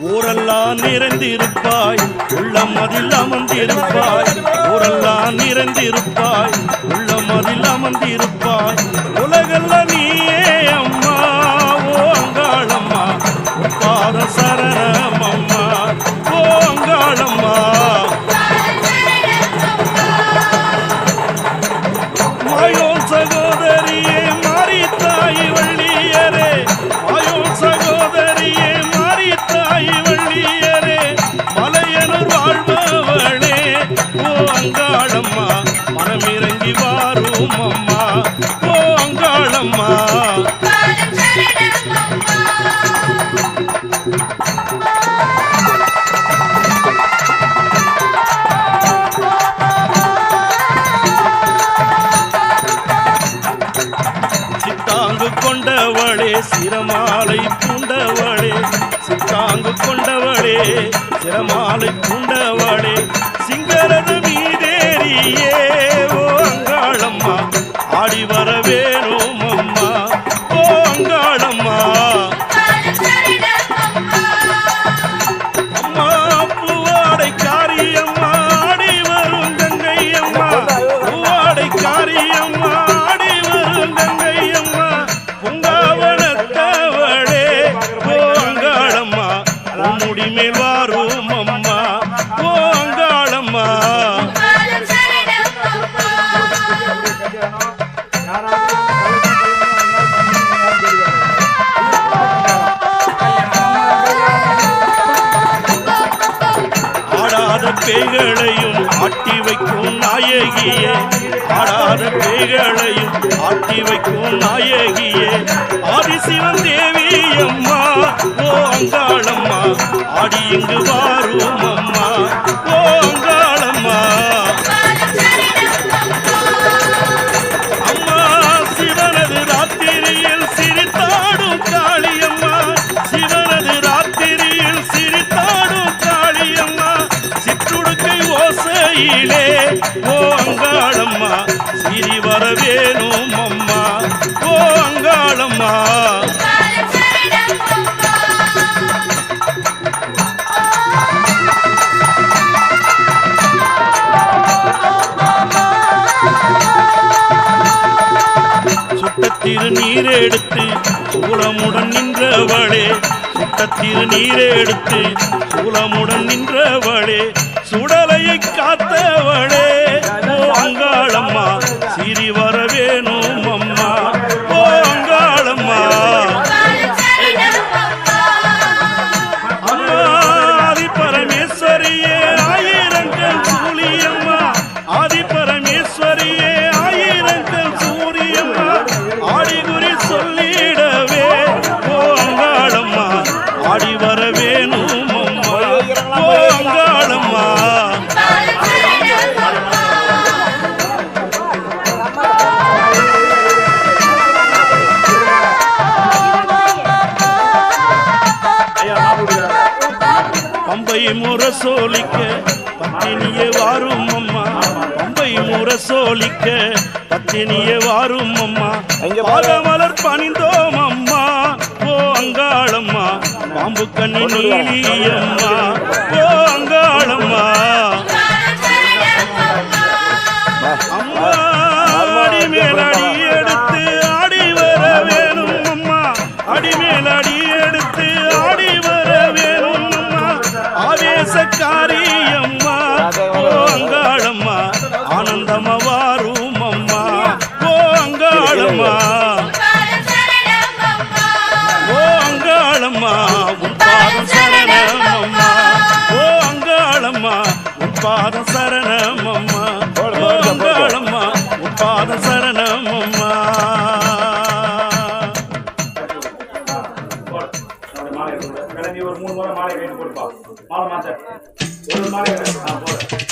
ஊரெல்லாம் நிறைந்திருப்பாய் உள்ளம் அதில் அமர்ந்திருப்பாய். ஊரெல்லாம் நிறைந்திருப்பாய் உள்ளம் அதில் அமர்ந்திருப்பாய். சித்தாங்கு கொண்டவளே சிரமாலை பூண்டவளே சித்தாங்கு கொண்டவளே சிரமாலை பூண்டவளே. வாரும் அம்மா ஓ அங்காளம்மா ஆடாத பேய்களையும் ஆட்டி வைக்கும் நாயகியே. ஆடாத பேய்களையும் ஆட்டி வைக்கும் நாயகியே. ஆதிசிவன் தேவி அம்மா இங்கு வாரும் அம்மா ஓ அம்மா சிவனது ராத்திரியில் சிரித்தாடும் காளியம்மா. சிவனது ராத்திரியில் சிரித்தாடும் காளியம்மா. சிற்றுடுக்கை ஓசையிலே சுட்டத்திரு நீரெடுத்து சூலமுடன் நின்றவளே சுட்டத்திரு நீரெடுத்து சூலமுடன் நின்றவளே சுடலையை காத்தவளே. அங்காளம்மா சிரி பம்பை முரசோலிக்க பத்தினியே வாரும் அம்மா. பம்பை முரசோலிக்க பத்தினியே வாரும் அம்மா. பாதமலர் பணிந்தோம் அம்மா. ஓ அங்காளம்மா பாம்பு கண்ணி நீலி அம்மா ஓ அங்காளம்மா. அம்மா அடி மேல் அடி எடுத்து ஆடி வர வேணும் அம்மா. அடி மேல் பாதம் சரணம் அம்மா. ஓ அங்காளம்மா உன் பாதம் சரணம் அம்மா. ஒரு மூணு மாலை கைட்டு கொடுப்பா மாலை மாத்த. ஒரு மாலை போடு.